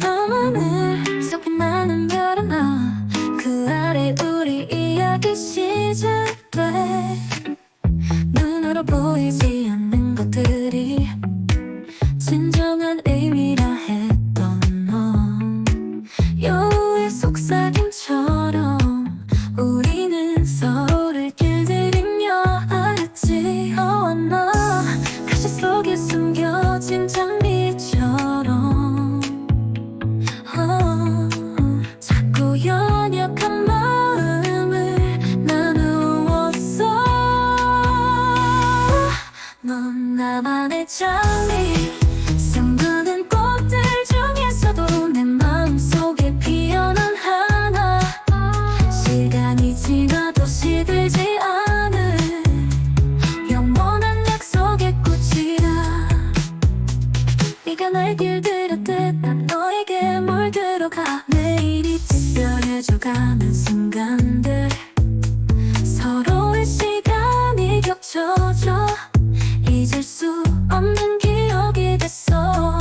밤하늘 속 빛나는 별 하나 그 아래 우리 이야기 시작돼. 눈으로 보이지 않는 날 길들였듯 난 너에게 물들어가. 매일이 특별해져가는 순간들. 서로의 시간이 겹쳐져. 잊을 수 없는 기억이 됐어.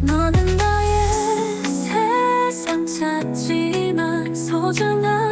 너는 나의 세상 찾지만 소중한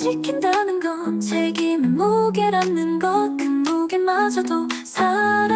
지킨다는 건 책임의 무게라는 것 그 무게마저도 사랑